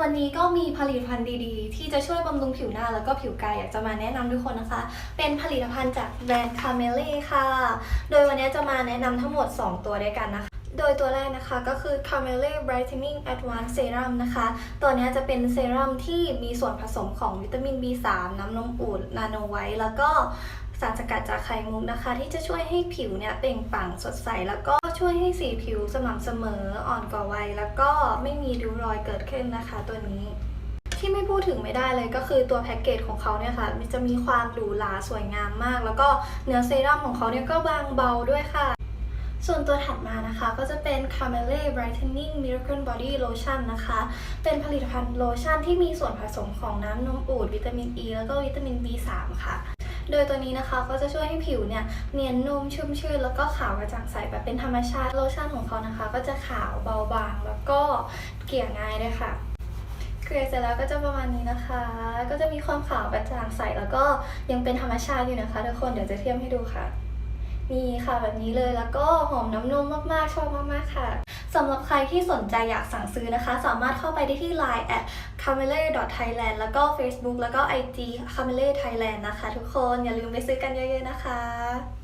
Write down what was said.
วันนี้ก็มีผลิตภัณฑ์ดีๆ ที่จะช่วยบำรุงผิวหน้าแล้วก็ผิวกายอยากจะมาแนะนำทุกคนนะคะ เป็นผลิตภัณฑ์จากแบรนด์คาเมเล่ค่ะ โดยวันนี้จะมาแนะนำทั้งหมด 2 ตัวด้วยกันนะคะโดยตัวแรกนะคะก็คือ c a m e l e Brightening Advanced Serum นะคะ ตัวนี้จะเป็นเซรั่มที่มีส่วนผสมของวิตามิน B3 น้ำนมอุ่นนาโนไวท์แล้วก็สารสกัดจากไข่มุกนะคะ ที่จะช่วยให้ผิวเนี่ยเปล่งปลั่งสดใสแล้วก็ ช่วยให้สีผิวสม่ำเสมออ่อนกว่าวัย แล้วก็ไม่มีริ้วรอยเกิดขึ้นนะคะ ตัวนี้ที่ไม่พูดถึงไม่ได้เลยก็คือตัวแพ็กเกจของเขาเนี่ยค่ะมันจะมีความหรูหราสวยงามมาก แล้วก็เนื้อเซรั่มของเขาเนี่ยก็บางเบาด้วยค่ะ ส่วนตัวถัดมานะคะก็จะเป็น c a m e l e Brightening Miracle Body Lotion นะคะ เป็นผลิตภัณฑ์โลชั่นที่มีส่วนผสมของน้ำนมอูดวิตามิน E แล้วก็วิตามิน B3 ค่ะ โดยตัวนี้นะคะก็จะช่วยให้ผิวเนี่ยเนียนนุ่มชุ่มชื่นแล้วก็ขาวกระจ่างใสแบบเป็นธรรมชาติโลชั่นของเขานะคะ ก็จะขาวเบาบางแล้วก็เกลี่ยง่ายด้วยค่ะเกลี่ยเสร็จแล้วก็จะประมาณนี้นะคะ ก็จะมีความขาวกระจ่างใสแล้วก็ยังเป็นธรรมชาติอยู่นะคะทุกคนเดี๋ยวจะเทียบให้ดูค่ะนี่ค่ะแบบนี้เลยแล้วก็หอมน้ำนมมากๆชอบมากๆค่ะ สำหรับใครที่สนใจอยากสั่งซื้อนะคะ สามารถเข้าไปได้ที่ Line at c a m e l e thailand แล้วก็ Facebook แล้วก็ IG c a m e l e thailand นะคะ ทุกคนอย่าลืมไปซื้อกันเยอะๆนะคะ